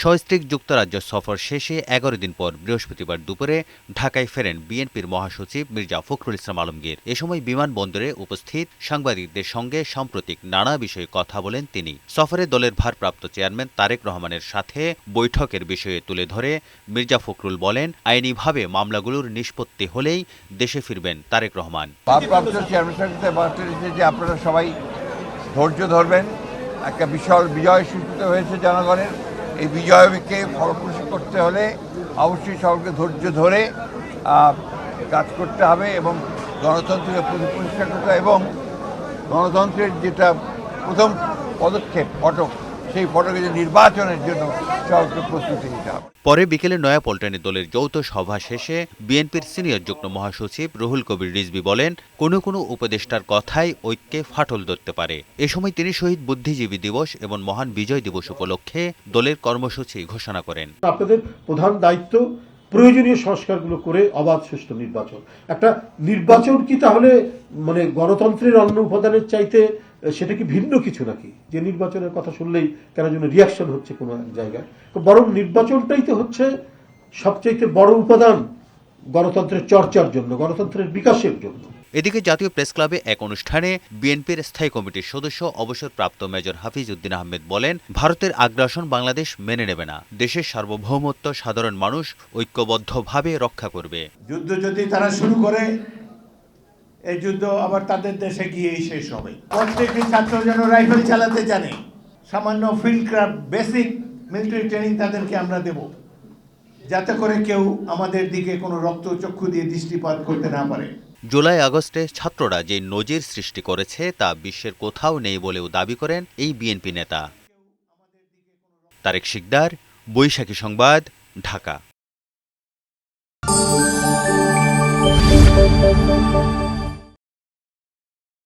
সস্ত্রীক যুক্তরাজ্য সফর শেষে এগারো দিন পর বৃহস্পতিবার দুপুরে ঢাকায় ফেরেন বিএনপির মহাসচিব মির্জা ফখরুল ইসলাম আলমগীর। এ সময় বিমানবন্দরে উপস্থিত সাংবাদিকদের সঙ্গে সাম্প্রতিক নানা বিষয়ে কথা বলেন তিনি। সফরে দলের ভারপ্রাপ্ত চেয়ারম্যান তারেক রহমানের সাথে বৈঠকের বিষয়ে তুলে ধরে মির্জা ফখরুল বলেন, আইনিভাবে মামলাগুলোর নিষ্পত্তি হলেই দেশে ফিরবেন তারেক রহমান। চেয়ারম্যান যে আপনারা সবাই ধৈর্য ধরবেন, একটা বিশাল বিজয় সূচিত হয়েছে জনগণের। এই বিজয়কে ফলপ্রসূ করতে হলে অবশ্যই সবাইকে ধৈর্য ধরে কাজ করতে হবে এবং গণতন্ত্রকে প্রতিষ্ঠা করতে এবং গণতন্ত্রের যেটা প্রথম পদক্ষেপ ফটক সেই ফটকে যে নির্বাচনের জন্য সকলকে প্রস্তুতি নিতে হবে। পরে বিকেলে নয়াপল্টনে দলের যৌথ সভা শেষে বিএনপির সিনিয়র যুগ্ম মহাসচিব রুহুল কবির রিজভী বলেন কোনো কোনো উপদেষ্টার কথাই ঐক্যে ফাটল ধরতে পারে। এ সময় তিনি শহীদ বুদ্ধিজীবী দিবস এবং মহান বিজয় দিবস উপলক্ষে দলের কর্মসূচি ঘোষণা করেন। আপনাদের প্রধান দায়িত্ব প্রয়োজনীয় সংস্কারগুলো করে অবাধ সুষ্ঠু নির্বাচন। একটা নির্বাচন কি তাহলে মানে গণতন্ত্রের অন্য উপাদানের চাইতে সেটা কি ভিন্ন কিছু নাকি যে নির্বাচনের কথা শুনলেই কেন যেন রিয়াকশন হচ্ছে কোনো এক জায়গায়। তো বরং নির্বাচনটাই তো হচ্ছে সবচাইতে বড় উপাদান গণতন্ত্রের চর্চার জন্য গণতন্ত্রের বিকাশের জন্য। এদিকে জাতীয় প্রেস ক্লাবে এক অনুষ্ঠানে বিএনপির স্থায়ী কমিটির সদস্য অবসরপ্রাপ্ত মেজর হাফিজ উদ্দিন আহমেদ বলেন ভারতের আগ্রাসন বাংলাদেশ মেনে নেবে না। দেশের সার্বভৌমত্ব সাধারণ মানুষ ঐক্যবদ্ধভাবে রক্ষা করবে। যুদ্ধ যদি তারা শুরু করে এই যুদ্ধ আবার তাদের দেশে গিয়েই শেষ হবে। প্রত্যেকটি ছাত্র যেন রাইফেল চালাতে জানে, সামান্য field craft basic military training তাদেরকে আমরা দেব, যাতে করে কেউ আমাদের দিকে কোনো রক্ত চক্ষু দিয়ে দৃষ্টিপাত করতে না পারে। জুলাই আগস্টে ছাত্ররা যে নজির সৃষ্টি করেছে তা বিশ্বের কোথাও নেই বলেও দাবি করেন এই বিএনপি নেতা। তারেক শিকদার, বৈশাখী সংবাদ, ঢাকা।